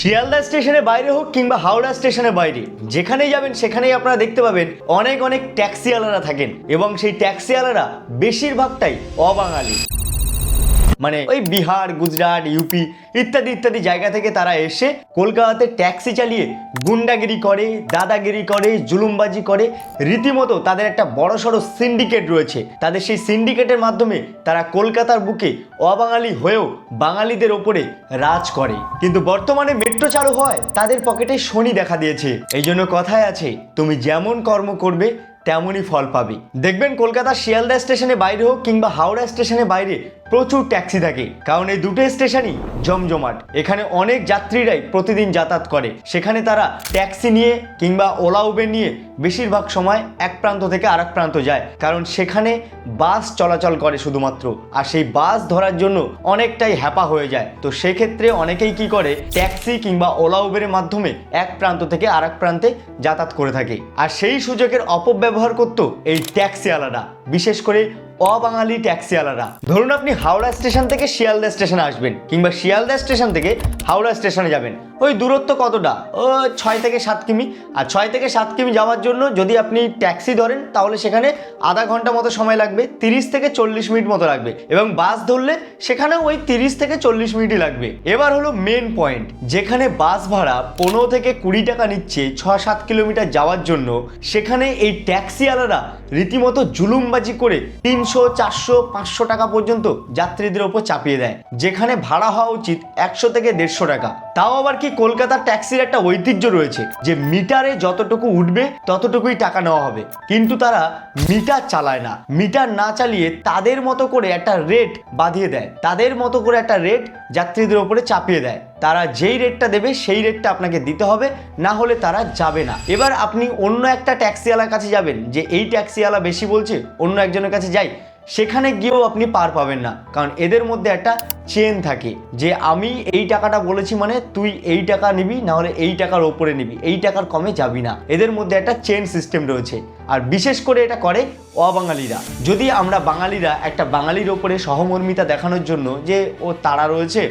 শিয়ালদা স্টেশনের বাইরে হোক কিংবা হাওড়া স্টেশনের বাইরে, যেখানেই যাবেন সেখানেই আপনারা দেখতে পাবেন অনেক অনেক ট্যাক্সিওয়ালারা থাকেন এবং সেই ট্যাক্সিওয়ালারা বেশিরভাগটাই অবাঙালি। মানে ওই বিহার, গুজরাট ইউপি ইত্যাদি ইত্যাদি জায়গা থেকে তারা এসে কলকাতাতে ট্যাক্সি চালিয়ে গুন্ডাগিরি করে, দাদাগিরি করে, জুলুমবাজি করে। রীতিমতো তাদের একটা বড়সড় সিন্ডিকেট রয়েছে। তাদের সেই সিন্ডিকেটের মাধ্যমে তারা কলকাতার বুকে অবাঙালি হয়েও বাঙালিদের ওপরে রাজ করে। কিন্তু বর্তমানে মেট্রো চালু হয়, তাদের পকেটে শনি দেখা দিয়েছে। এই জন্য কথায় আছে, তুমি যেমন কর্ম করবে, তেমনই ফল পাবে। দেখবেন কলকাতার শিয়ালদা স্টেশনে বাইরে হোক কিংবা হাওড়া স্টেশনে বাইরে প্রচুর ট্যাক্সি থাকে, কারণ এই দুটো স্টেশনই জমজমাট। এখানে অনেক যাত্রীরাই প্রতিদিন যাতায়াত করে। সেখানে তারা ট্যাক্সি নিয়ে কিংবা ওলা উবের নিয়ে বেশিরভাগ সময় এক প্রান্ত থেকে আরেক প্রান্ত যায়, কারণ সেখানে বাস চলাচল করে শুধুমাত্র। আর সেই বাস ধরার জন্য অনেকটাই হ্যাপা হয়ে যায়। তো সেক্ষেত্রে অনেকেই কি করে, ট্যাক্সি কিংবা ওলা উবেরের মাধ্যমে এক প্রান্ত থেকে আরেক প্রান্তে যাতায়াত করে থাকে। আর সেই সুযোগের অপব্যবহার করতো এই ট্যাক্সিওয়ালারা। বিশেষ করে অবাঙালি ট্যাক্সিওয়ালারা। ধরুন আপনি হাওড়া স্টেশন থেকে শিয়ালদা স্টেশনে আসবেন, কিংবা শিয়ালদা স্টেশন থেকে হাওড়া স্টেশনে যাবেন। ওই দূরত্ব কতটা? ও ছয় থেকে সাত কিমি। আর ছয় থেকে সাত কিমি যাওয়ার জন্য যদি আপনি ট্যাক্সি ধরেন, তাহলে সেখানে আধা ঘণ্টা মতো সময় লাগবে, তিরিশ থেকে চল্লিশ মিনিট মতো লাগবে, এবং বাস ধরলে সেখানে ওই তিরিশ থেকে চল্লিশ মিনিটই লাগবে। এবার হলো মেন পয়েন্ট যেখানে বাস ভাড়া পনেরো থেকে কুড়ি টাকা নিচ্ছে, ছ সাত কিলোমিটার যাওয়ার জন্য, সেখানে এই ট্যাক্সিওয়ালারা রীতিমতো জুলুমবাজি করে তিনশো, চারশো, পাঁচশো টাকা পর্যন্ত যাত্রীদের ওপর চাপিয়ে দেয়, যেখানে ভাড়া হওয়া উচিত একশো থেকে দেড়শো টাকা। তাও আবার কি কলকাতার ট্যাক্সির একটা ঐতিহ্য রয়েছে, যে মিটারে যতটুকু উঠবে ততটুকুই টাকা নেওয়া হবে। কিন্তু তারা মিটার চালায় না। মিটার না চালিয়ে তাদের মতো করে একটা রেট বাঁধিয়ে দেয়। তাদের মতো করে একটা রেট যাত্রীদের ওপরে চাপিয়ে দেয়। তারা যেই রেটটা দেবে, সেই রেটটা আপনাকে দিতে হবে, না হলে তারা যাবে না। এবার আপনি অন্য একটা ট্যাক্সিওয়ালার কাছে যাবেন, যে এই ট্যাক্সিওয়ালা বেশি বলছে, অন্য একজনের কাছে যাই, সেখানে গিয়েও আপনি পার পাবেন না। কারণ এদের মধ্যে একটা চেন থাকে, যে আমি এই টাকাটা বলেছি মানে তুই এই টাকা নিবি না হলে এই টাকার ওপরে নিবি, এই টাকার কমে যাবি না। এদের মধ্যে একটা চেন সিস্টেম রয়েছে, আর বিশেষ করে এটা করে অবাঙালিরা। যদি আমরা বাঙালিরা একটা বাঙালির ওপরে সহমর্মিতা দেখানোর জন্য যে ও তারা রয়েছে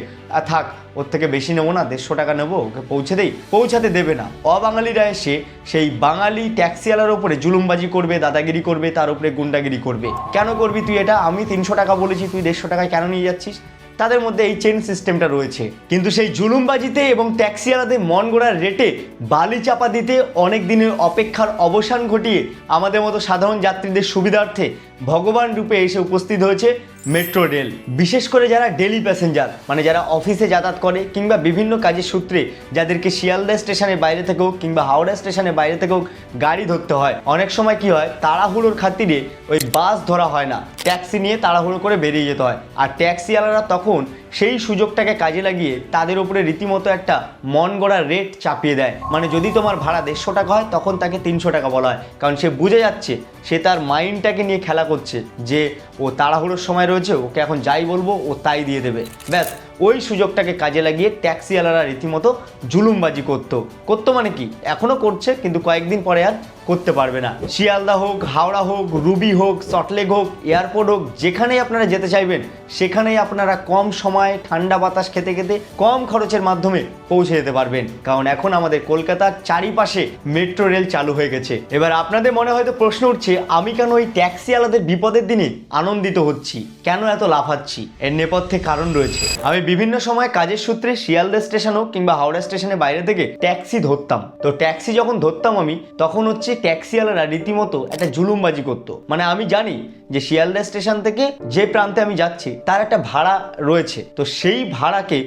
থাক, ওর থেকে বেশি নেব না, দেড়শো টাকা নেব, ওকে পৌঁছে দেই, পৌঁছাতে দেবে না। অবাঙালিরা এসে সেই বাঙালি ট্যাক্সিওয়ালার ওপরে জুলুমবাজি করবে, দাদাগিরি করবে, তার উপরে গুন্ডাগিরি করবে। কেন করবি তুই এটা? আমি তিনশো টাকা বলেছি, তুই দেড়শো টাকায় কেন নিয়ে যাচ্ছিস? তাদের মধ্যে এই চেন সিস্টেমটা রয়েছে। কিন্তু সেই জুলুমবাজিতে এবং ট্যাক্সিওয়ালাদের মন গড়ার রেটে বালি চাপা দিতে অনেক দিনের অপেক্ষার অবসান ঘটিয়ে আমাদের মতো সাধারণ যাত্রীদের সুবিধার্থে ভগবান রূপে এসে উপস্থিত হয়েছে মেট্রো রেল। বিশেষ করে যারা ডেলি প্যাসেঞ্জার মানে যারা অফিসে যাতায়াত করে কিংবা বিভিন্ন কাজের সূত্রে যাদেরকে শিয়ালদা স্টেশনের বাইরে থেকেও কিংবা হাওড়া স্টেশনের বাইরে থেকেও গাড়ি ধরতে হয়, অনেক সময় কি হয়, তাড়াহুড়োর খাতিরে ওই বাস ধরা হয় না। ট্যাক্সি নিয়ে তাড়াহুড়ো করে বেরিয়ে যেতে হয়। আর ট্যাক্সিওয়ালারা তখন সেই সুযোগটাকে কাজে লাগিয়ে তাদের উপরে রীতিমতো একটা মন গড়া রেট চাপিয়ে দেয়। মানে যদি তোমার ভাড়া দেড়শো টাকা হয়, তখন তাকে তিনশো টাকা বলা হয়। কারণ সে বুঝে যাচ্ছে, সে তার মাইন্ডটাকে নিয়ে খেলা করছে যে ও তাড়াহুড়োর সময় রয়েছে, ওকে এখন যাই বলব, ও তাই দিয়ে দেবে। ব্যাস ওই সুযোগটাকে কাজে লাগিয়ে ট্যাক্সিওয়ালারা রীতিমতো জুলুমবাজি করতো। করতো মানে কি? এখনও করছে, কিন্তু কয়েকদিন পরে আর করতে পারবে না। শিয়ালদা হোক, হাওড়া হোক, রুবি হোক সটলেক হোক, এয়ারপোর্ট হোক, যেখানেই আপনারা যেতে চাইবেন, সেখানেই আপনারা কম সময়ে ঠান্ডা বাতাস খেতে খেতে কম খরচের মাধ্যমে পৌঁছে যেতে পারবেন। কারণ এখন আমাদের কলকাতার চারিপাশে মেট্রো রেল চালু হয়ে গেছে। এবার আপনাদের মনে হয়তো প্রশ্ন উঠছে, আমি কেন ওই ট্যাক্সিওয়ালাদের বিপদের দিনে আনন্দিত হচ্ছি? কেন এত লাফাচ্ছি? এর নেপথ্যে কারণ রয়েছে। আমি বিভিন্ন সময় কাজের সূত্রে শিয়ালদা স্টেশন হোক কিংবা হাওড়া স্টেশনের বাইরে থেকে ট্যাক্সি ধরতাম। তো ট্যাক্সি যখন ধরতাম আমি, তখন হচ্ছে ট্যাক্সিওয়ালারা রীতিমতো একটা জুলুমবাজি করতো। মানে আমি জানি যে শিয়ালদা স্টেশন থেকে যে প্রান্তে আমি যাচ্ছি, তার একটা ভাড়া রয়েছে। তো সেই ভাড়াকে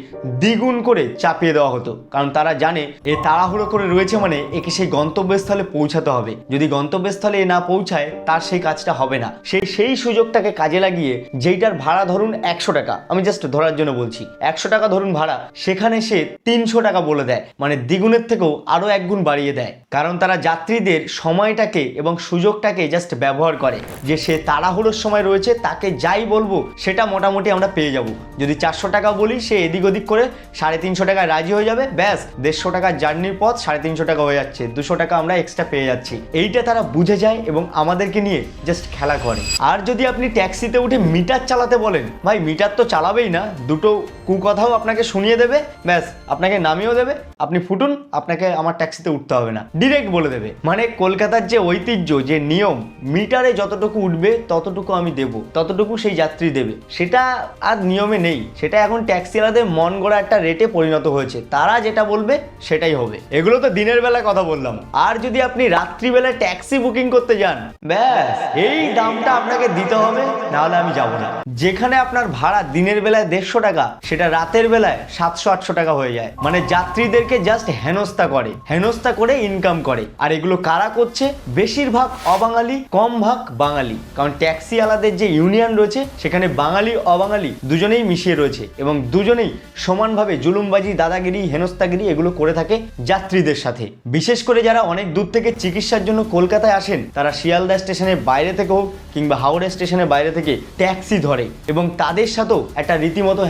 দ্বিগুণ করে চাপিয়ে দেওয়া হতো। কারণ তারা জানে এ তাড়াহুড়ো করে রয়েছে মানে একে সেই গন্তব্যস্থলে পৌঁছাতে হবে। যদি গন্তব্যস্থলে এ না পৌঁছায়, তার সেই কাজটা হবে না। সে সেই সুযোগটাকে কাজে লাগিয়ে যেইটার ভাড়া ধরুন একশো টাকা, আমি জাস্ট ধরার জন্য বলছি। একশো টাকা ধরুন ভাড়া, সেখানে সে তিনশো টাকা বলে দেয়। মানে দ্বিগুণের থেকেও আরও এক গুণ বাড়িয়ে দেয়। কারণ তারা যাত্রীদের সময়টাকে এবং সুযোগটাকে জাস্ট ব্যবহার করে। যে সে তাড়াহুড়োর সময় রয়েছে, তাকে যাই বলব, সেটা মোটামুটি আমরা পেয়ে যাব। যদি চারশো টাকা বলি, সে এদিক ওদিক করে সাড়ে তিনশো টাকায় রাজি হয়ে যাবে। ব্যাস, দেড়শো টাকার জার্নির পথ, সাড়ে তিনশো টাকা হয়ে যাচ্ছে। দুশো টাকা আমরা এক্সট্রা পেয়ে যাচ্ছি। এইটা তারা বুঝে যায় এবং আমাদেরকে নিয়ে জাস্ট খেলা করে। আর যদি আপনি ট্যাক্সিতে উঠে মিটার চালাতে বলেন, ভাই মিটার তো চালাবেই না, দুটো কুকথাও আপনাকে শুনিয়ে দেবে, ব্যাস, আপনাকে নামিয়েও দেবে। আপনি ফুটুন, আপনাকে আমার ট্যাক্সিতে উঠতে হবে না। ডিরেক্ট বলে দেবে। মানে কলকাতার যে ঐতিহ্য, যে নিয়ম, মিটারে যতটুকু উঠবে, ততটুকু আমি দেব। ততটুকু সেই যাত্রী দেবে। সেটা আর নিয়মে নেই। সেটা এখন ট্যাক্সিওয়ালাদের মন গড়া একটা রেটে পরিণত হয়েছে। তারা যেটা বলবে, সেটাই হবে। এগুলো তো দিনের বেলা কথা বললাম। আর যদি আপনি রাত্রিবেলায় ট্যাক্সি বুকিং করতে যান, ব্যাস, এই দামটা আপনাকে দিতে হবে, নাহলে আমি যাব না। যেখানে আপনার ভাড়া দিনের বেলায় দেড়শো টাকা, সেটা রাতের বেলায় সাতশো, আটশো টাকা হয়ে যায়। মানে যাত্রীদেরকে জাস্ট হেনস্থা করে। হেনস্থা করে ইনকাম করে। আর এগুলো কারা করছে? বেশিরভাগ অবাঙালি, কম ভাগ বাঙালি। কারণ ট্যাক্সি আলাদের যে ইউনিয়ন রয়েছে, সেখানে বাঙালি, অবাঙালি দুজনেই মিশিয়ে রয়েছে এবং দুজনেই সমানভাবে জুলুমবাজি, দাদাগিরি, হেনস্থাগিরি এগুলো করে থাকে যাত্রীদের সাথে। বিশেষ করে যারা অনেক দূর থেকে চিকিৎসার জন্য কলকাতায় আসেন, তারা শিয়ালদা স্টেশনের বাইরে থেকে হোক কিংবা হাওড়া স্টেশনের বাইরে থেকে ট্যাক্সি ধরে এবং তাদের সাথেও একটা রীতিমতো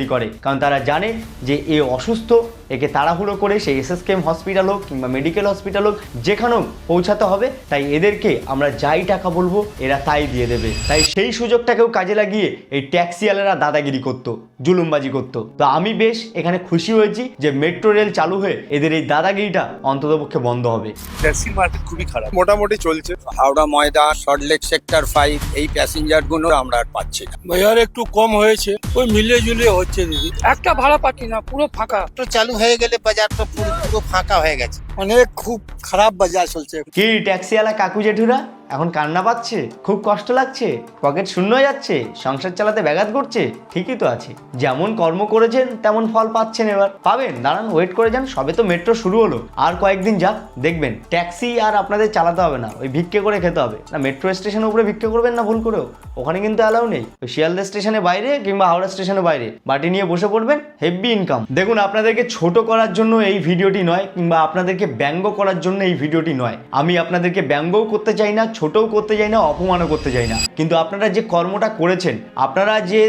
হেনস্থাগিরি করে। কারণ তারা জানে যে এ অসুস্থ একে তাড়াহুড়ো করে সেই এসএসকেএম হসপিটাল হোক কিংবা মেডিকেল হসপিটাল হোক যেখানেও পৌঁছাতে হবে। তাই এদেরকে আমরা যাই টাকা বলব এরা তাই দিয়ে দেবে। তাই সেই সুযোগটাকেও কাজে লাগিয়ে এই ট্যাক্সিওয়ালারা দাদাগিরি করতো জুলুমবাজি করতো। তো আমি বেশ এখানে খুশি হয়েছি যে মেট্রো রেল চালু হয়ে এদের এই দাদাগিরিটা অন্ততপক্ষে বন্ধ হবে। ট্যাক্সির মার্কেট খুবই খারাপ। মোটামুটি চলছে। হাওড়া ময়দা সল্টলেক সেক্টর ফাইভ এই প্যাসেঞ্জারগুলো আমরা আর পাচ্ছি না। বাজার একটু কম হয়েছে ওই মিলিয়ে ঝুলিয়ে হচ্ছে দিদি। একটা ভাড়া পাচ্ছি না পুরো ফাঁকা। তো চালু হয়ে গেলে বাজারটা পুরো পুরো ফাঁকা হয়ে গেছে। অনেক খুব খারাপ বাজার চলছে। কি, ট্যাক্সিওয়ালা কাকু জেঠুরা? এখন কান্না পাচ্ছে, খুব কষ্ট লাগছে, পকেট শূন্য যাচ্ছে, সংসার চালাতে ব্যাঘাত করছে ঠিকই তো আছে। যেমন কর্ম করেছেন, তেমন ফল পাচ্ছেন এবার। পাবেন, দাঁড়ান ওয়েট করে যান, সবে তো মেট্রো শুরু হলো। আর কয়েকদিন যাক, দেখবেন, ট্যাক্সি আর আপনাদের চালাতে হবে না, ওই ভিক্ষে করে খেতে হবে। না মেট্রো স্টেশনের উপরে ভিক্ষে করবেন না ভুল করেও? ওখানে কিন্তু অ্যালাউ নেই। ওই শিয়ালদা স্টেশনের বাইরে কিংবা হাওড়া স্টেশনের বাইরে। বাটি নিয়ে বসে পড়বেন হেভি ইনকাম দেখুন, আপনাদেরকে ছোট করার জন্য এই ভিডিওটি নয়, কিংবা আপনাদেরকে ব্যঙ্গ করার জন্য এই ভিডিওটি নয়। আমি আপনাদেরকে ব্যঙ্গও করতে চাই না, ছোটও করতে চাই না, অপমানও করতে চাই না। কিন্তু আপনারা যে কর্মটা করেছেন, আপনারা যে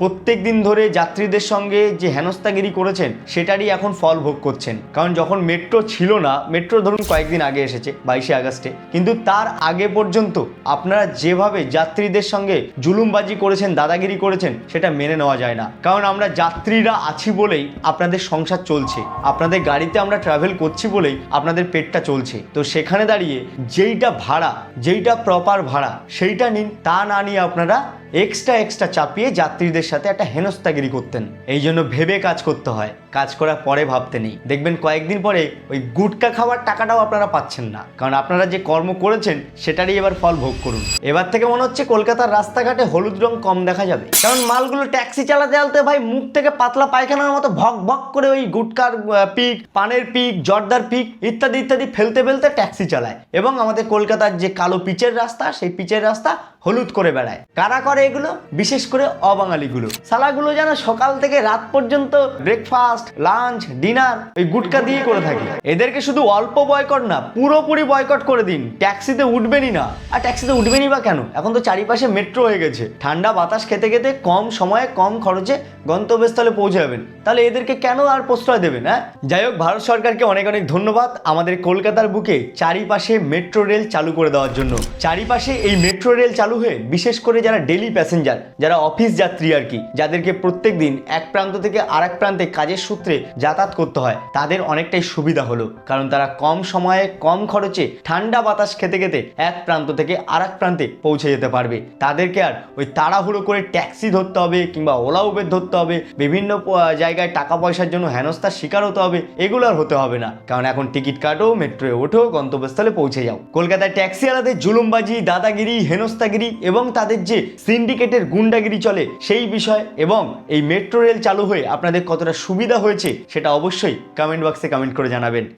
প্রত্যেক দিন ধরে যাত্রীদের সঙ্গে যে হেনস্থাগিরি করেছেন, সেটারই এখন ফল ভোগ করছেন। কারণ যখন মেট্রো ছিল না, মেট্রো ধরুন কয়েকদিন আগে এসেছে, বাইশে আগস্টে, কিন্তু তার আগে পর্যন্ত আপনারা যেভাবে যাত্রীদের সঙ্গে জুলুমবাজি করেছেন, দাদাগিরি করেছেন, সেটা মেনে নেওয়া যায় না। কারণ আমরা যাত্রীরা আছি বলেই আপনাদের সংসার চলছে। আপনাদের গাড়িতে আমরা ট্রাভেল করছি বলেই আপনাদের পেটটা চলছে। তো সেখানে দাঁড়িয়ে যেইটা ভাড়া, যেইটা প্রপার ভাড়া, সেইটা নিন, তা না নিয়ে আপনারা এক্সট্রা এক্সট্রা চাপিয়ে যাত্রীদের সাথে একটা হেনস্থাগিরি করতেন। এই জন্য ভেবে কাজ করতে হয়। কাজ করার পরে ভাবতে নেই। দেখবেন কয়েকদিন পরে ওই গুটকা খাওয়ার টাকাটাও আপনারা পাচ্ছেন না। কারণ আপনারা যে কর্ম করেছেন, সেটারই এবার ফল ভোগ করুন। এবার থেকে মনে হচ্ছে কলকাতার রাস্তাঘাটে হলুদ রং কম দেখা যাবে। কারণ মালগুলো ট্যাক্সি চালাতে চালাতে ভাই মুখ থেকে পাতলা পায়খানার মতো ভক ভক করে ওই গুটকার পিক, পানের পিক, জর্দার পিক ইত্যাদি ইত্যাদি ফেলতে ফেলতে ট্যাক্সি চালায়। এবং আমাদের কলকাতার যে কালো পিচের রাস্তা, সেই পিচের রাস্তা হলুদ করে বেড়ায়। কারা করে এগুলো? বিশেষ করে অবাঙালিগুলো। সালাগুলো যেন সকাল থেকে রাত পর্যন্ত ব্রেকফাস্ট লাঞ্চ ডিনার ওই গুটকা দিয়ে করে থাকে। এদেরকে শুধু অল্প বয়কট না, পুরোপুরি বয়কট করে দিন। ট্যাক্সিতে উঠবেনই না। আর ট্যাক্সিতে উঠবেনই বা কেন? এখন তো চারিপাশে মেট্রো হয়ে গেছে। ঠান্ডা বাতাস খেতে খেতে কম সময়ে কম খরচে গন্তব্যস্থলে পৌঁছে যাবেন। তাহলে এদেরকে কেন আর প্রশ্রয় দেবেন হ্যাঁ? যাই হোক, ভারত সরকারকে অনেক অনেক ধন্যবাদ আমাদের কলকাতার বুকে চারিপাশে মেট্রো রেল চালু করে দেওয়ার জন্য। চারিপাশে এই মেট্রো রেল চালু হয়ে বিশেষ করে যারা ডেলি প্যাসেঞ্জার যারা অফিস যাত্রী আর কি, যাদেরকে প্রত্যেক দিন এক প্রান্ত থেকে আরেক প্রান্তে কাজের সূত্রে যাতায়াত করতে হয়, তাদের অনেকটাই সুবিধা হলো। কারণ তারা কম সময়ে, কম খরচে ঠান্ডা বাতাস খেতে খেতে এক প্রান্ত থেকে আরেক প্রান্তে পৌঁছে যেতে পারবে। তাদেরকে আর ওই তাড়াহুড়ো করে ট্যাক্সি ধরতে হবে কিংবা ওলা উবের ধরতে হবে, বিভিন্ন জায়গায় টাকা পয়সার জন্য হেনস্থার শিকার হতে হবে, এগুলো আর হতে হবে না। কারণ এখন টিকিট কাটো, মেট্রোয় ওঠো, গন্তব্যস্থলে পৌঁছে যাও। কলকাতায় ট্যাক্সি আলাদের জুলুমবাজি, দাদাগিরি, হেনস্থাগিরি এবং তাদের যে সিন্ডিকেটের গুন্ডাগিরি চলে সেই বিষয় এবং এই মেট্রো রেল চালু হয়ে আপনাদের কতটা সুবিধা হয়েছে সেটা অবশ্যই কমেন্ট বক্সে কমেন্ট করে জানাবেন।